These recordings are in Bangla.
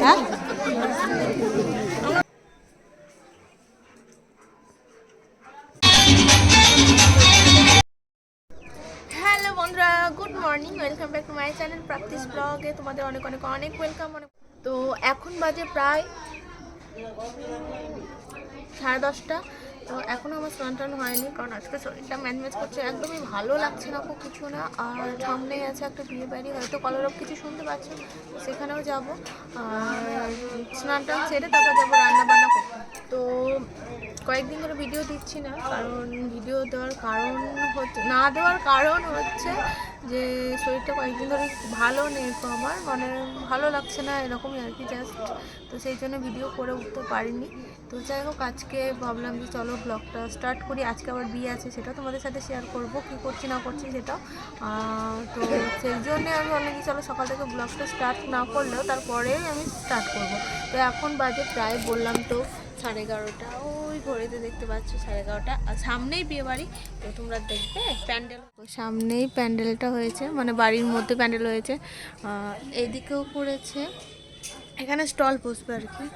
হ্যাঁ হ্যালো বন্ধুরা good morning welcome back to my channel practice ব্লগে তোমাদের অনেক অনেক অনেক ওয়েলকাম অনেক তো এখন বাজে প্রায় সাড়ে দশটা। তো এখনও আমার স্নান টান হয়নি, কারণ আজকে শরীরটা ম্যানেজ করছে, একদমই ভালো লাগছে না খুব কিছু না। আর সামনেই আছে একটা বিয়ে বাড়ি, হয়তো কলরব কিছু শুনতে পাচ্ছি সেখানেও যাব। আর স্নান টান সেরে তারপর যাব রান্না বান্না করতে। তো কয়েকদিন ধরে ভিডিও দিচ্ছি না, কারণ ভিডিও দেওয়ার কারণ হচ্ছে, না দেওয়ার কারণ হচ্ছে যে শরীরটা কয়েকদিন ধরে ভালো নেই তো আমার মানে ভালো লাগছে না এরকমই আর কি জাস্ট তো সেই জন্য ভিডিও করে উঠতে পারিনি। তো যাই হোক, আজকে ভাবলাম যে চলো ব্লগটা স্টার্ট করি। আজকে আবার বিয়ে আছে সেটা তোমাদের সাথে শেয়ার করব, কি করছি, না করছি সেটা তো সেই জন্যে আমি যে চলো সকাল থেকে ব্লগটা স্টার্ট না করলেও তারপরে আমি স্টার্ট করব। তো এখন বাজে প্রায়, বললাম তো সাড়ে এগারোটা, ওই ঘড়িতে দেখতে পাচ্ছ সাড়ে এগারোটা। আর সামনেই বিয়ে বাড়ি তো তোমরা দেখবে প্যান্ডেল। সামনেই প্যান্ডেলটা হয়েছে মানে বাড়ির মধ্যে প্যান্ডেল হয়েছে। এদিকেও করেছে এখানে স্টল বসবে আর কি।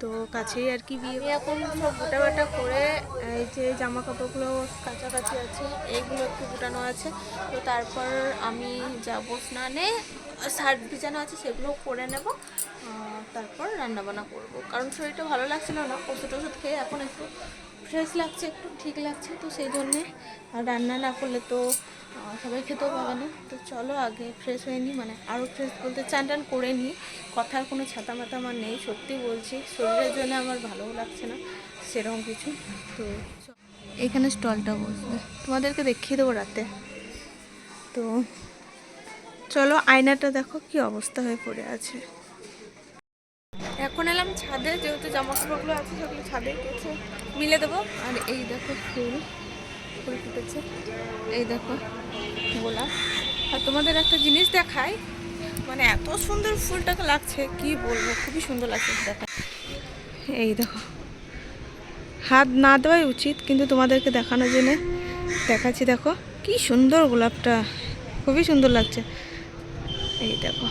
তো কাছেই আর কি বিয়ে। এখন সব গোটা বাটা করে, এই যে জামা কাপড়গুলো কাছাকাছি আছে, এইগুলো একটু গুটানো আছে। তো তারপর আমি যাব স্নানে। শার্ট ভিজানো আছে সেগুলো করে নেব। তারপর রান্নাবান্না করব। কারণ শরীরটা ভালো লাগছিল না, ওষুধ ওষুধ খেয়ে এখন একটু ফ্রেশ লাগছে, একটু ঠিক লাগছে, তো সেই জন্যে আর রান্না না করলে তো সবাই খেতেও পাবে না। তো চলো আগে ফ্রেশ হয়ে নিই মানে আরও ফ্রেশ বলতে চান টান করে নিই। কথার কোনো ছাতা মাথা আমার নেই, সত্যি বলছি, শরীরের জন্য আমার ভালোও লাগছে না, সেরকম কিছু। তো এখানে স্টলটা বসবে, তোমাদেরকে দেখিয়ে দেবো রাতে। তো চলো আয়নাটা দেখো কি অবস্থা হয়ে পড়ে আছে। এখন এলাম ছাদে, যেহেতু জামা কাপড়গুলো আছে, সেগুলো ছাদে কিছু মিলে দেবো। আর এই দেখো ফুল ফুল ফুটেছে। এই দেখো গোলাপ। আর তোমাদের একটা জিনিস দেখাই মানে এত সুন্দর ফুলটাকে লাগছে, কি বলব, খুবই সুন্দর লাগছে দেখা। এই দেখো, হাত না দেওয়াই উচিত, কিন্তু তোমাদেরকে দেখানোর জন্য দেখাচ্ছি, দেখো। কি সুন্দর গোলাপটা, খুবই সুন্দর লাগছে। এই দেখো।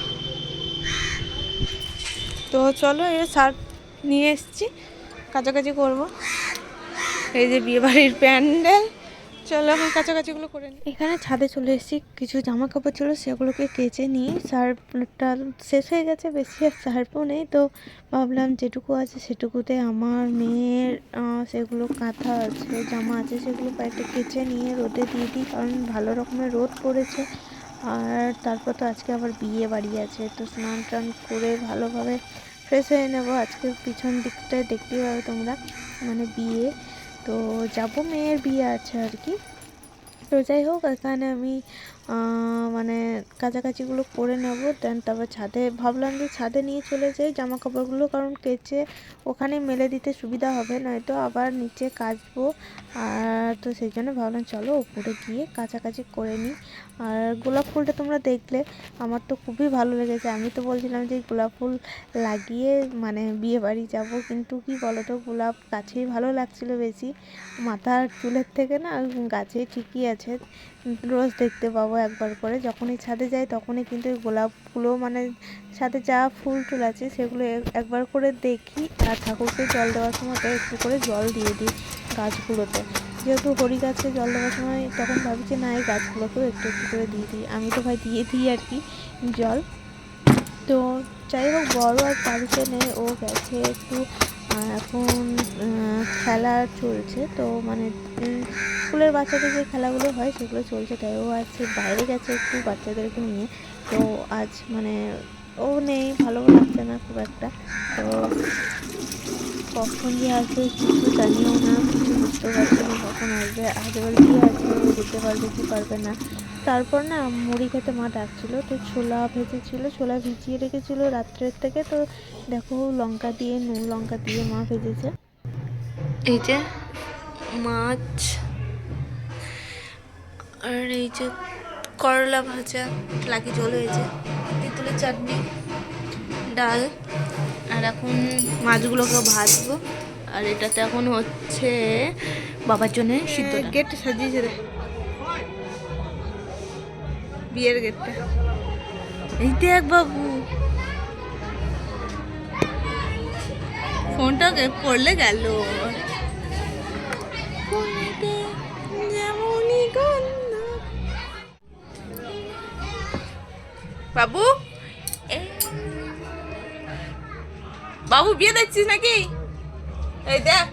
তো চলো এই শার্ট নিয়ে এসেছি কাছাকাছি করব। এই যে বিয়েবাড়ির প্যান্ডেল, চলো এখন কাছাকাছিগুলো করে নিই। এখানে ছাদে চলে এসেছি, কিছু জামা কাপড় ছিল সেগুলোকে কেচে নিই। শার্পটা শেষ হয়ে গেছে, বেশি আর শার্পও নেই, তো ভাবলাম যেটুকু আছে সেটুকুতে আমার মেয়ের সেগুলো কাঁথা আছে, জামা আছে, সেগুলো কয়েকটা কেচে নিয়ে রোদে দিয়ে দিই, কারণ ভালো রকমের রোদ পড়েছে। আর তারপর তো আজকে আবার বিয়ে বাড়ি আছে, তো স্নান টান করে ভালোভাবে ফ্রেশ হয়ে নেব। আজকে পিছন দিকটায় দেখতেই পাবে তোমরা মানে বিয়ে। তো যাব মেয়ের বিয়ে আছে আর কি। তো যাই হোক, এখানে আমি মানে কাছাকাছিগুলো করে নেব দেন তারপর ছাদে ভাবলাম যে ছাদে নিয়ে চলে যাই জামা কাপড়গুলো কারণ কেচে ওখানে মেলে দিতে সুবিধা হবে, নয়তো আবার নিচে কাচবো। আর তো সেই জন্য ভাবলাম চলো উপরে গিয়ে কাছাকাছি করে নিই। আর গোলাপ ফুলটা তোমরা দেখলে, আমার তো খুবই ভালো লেগেছে। আমি তো বলছিলাম যে গোলাপ ফুল লাগিয়ে মানে বিয়ে বাড়ি যাব, কিন্তু কি বলো তো গোলাপ গাছেই ভালো লাগছিল বেশি। মাথার চুলের থেকে না, গাছে ঠিকই আছে, রোজ দেখতে পাবো। একবার করে। যখনই ছাদে যাই তখনই কিন্তু ওই গোলাপগুলো মানে ছাদে যা ফুল টুল আছে সেগুলো একবার করে দেখি আর ঠাকুরকে জল দেওয়ার সময় একটু করে জল দিয়ে দিই গাছগুলোতে। যেহেতু হরি গাছে জল দেওয়ার সময় তখন ভাবি যে না, এই গাছগুলোকেও একটু একটু করে দিয়ে দিই। আমি তো ভাই দিয়ে দিই আর কি জল। তো যাই হোক বড় আর বাড়িতে নেই ও গেছে একটু এখন খেলা চলছে, তো মানে স্কুলের বাচ্চাদের যে খেলাগুলো হয় সেগুলো চলছে, তাই ও আছে বাইরে গেছে একটু বাচ্চাদেরকে নিয়ে, তো আজ মানে ও নেই, ভালো লাগছে না খুব একটা, তো কখন যে আসবে কিছু জানিও না কিছু বুঝতে পারছি না কখন আসবে এবার কি আছে যেতে পারবে কি পারবে না তারপর না মুড়ি খেতে মা ডাকছিলো তো ছোলা ভেজেছিল ছোলা ভিজিয়ে রেখেছিল রাত্রের থেকে তো দেখো লঙ্কা দিয়ে নুন লঙ্কা দিয়ে মা ভেজেছে। এই যে মাছ আর এই যে করলা ভাজা লাকি ঝোল হয়েছে। তেঁতুলের চাটনি ডাল আর এখন মাছগুলোকে ভাজবো। আর এটাতে এখন হচ্ছে বাবার জন্য সিদ্ধ গেট সাজিয়েছে বিয়ের গেটটা। এই দেখ বাবু। ফোনটাকে পড়লে গেল? বাবু? বাবু, বিয়ে দেখছিস নাকি? এই দেখ।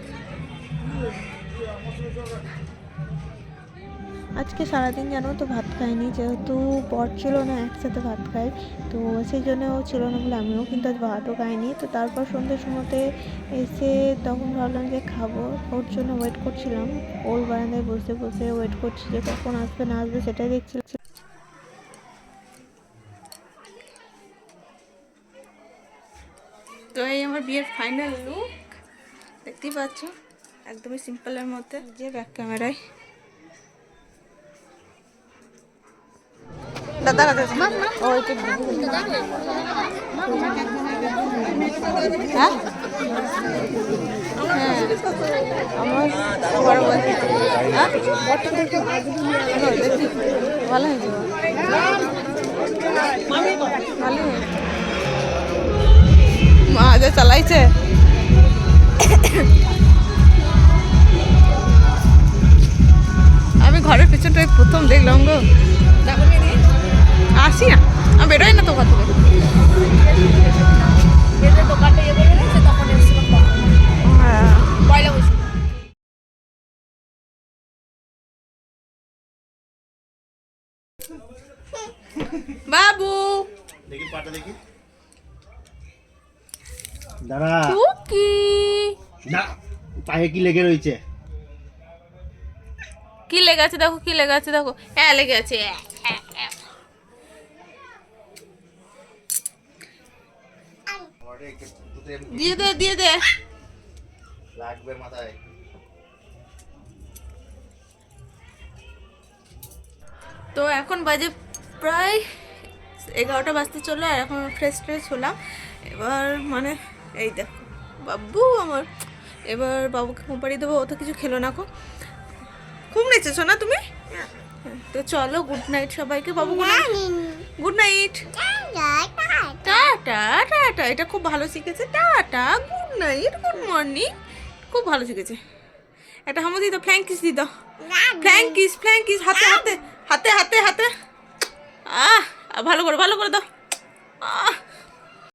আজকে সারাদিন জানো তো ভাত খাইনি, যেহেতু বর ছিল না, একসাথে ভাত খাই তো সেই জন্য ও ছিল না বলে আমিও কিন্তু আজ ভাতও খাইনি। তো তারপর সন্ধ্যের সময়তে এসে তখন ভাবলাম যে খাব। ওর জন্য ওয়েট করছিলাম। ওর বারান্দায় বসে বসে ওয়েট করছি যে কখন আসবে, না আসবে সেটাই দেখছিলাম। তো এই আমার বিয়ের ফাইনাল লুক দেখতেই পাচ্ছ? একদমই সিম্পলের মধ্যে। যে ব্যাক ক্যামেরায় দাদা দাদা ও একটু হ্যাঁ আমার বড় বলছি ও, দেখি ভালো হয়েছে ভালো মা যে চালাইছে। আমি ঘরের পিছনটাই প্রথম দেখলাম গো। আসি না আমি বেরোই না তো ঘর থেকে বাবু। দেখি পাটা দেখি। দাঁড়া। টুকি না পায়ে কি লেগে রয়েছে? কি লেগে আছে দেখো কি লেগে আছে দেখো। হ্যাঁ লেগে আছে। দিয়ে দে দিয়ে দে। লাগবে মাথায়। তো এখন বাজে প্রায় এগারোটা বাজতে চলল আর এখন ফ্রেশ ট্রেশ হলাম। এবার মানে এই দেখো বাবু আমার এবার বাবুকে কোম্পানি দেবো ও তো কিছু খেলো না কো খুব নেচেছো না তুমি? তো চলো গুড নাইট সবাইকে। বাবু গুড নাইট টাটা টাটা এটা খুব ভালো শিখেছে। Tata good night good morning খুব ভালো শিখেছে। একটা হামো দিত ফ্ল্যাঙ্কিস দিত ফ্ল্যাঙ্কিস ফ্ল্যাঙ্কিস হাতে হাতে হাতে হাতে হাতে। আহ ভালো করে ভালো করে দাও। আহ।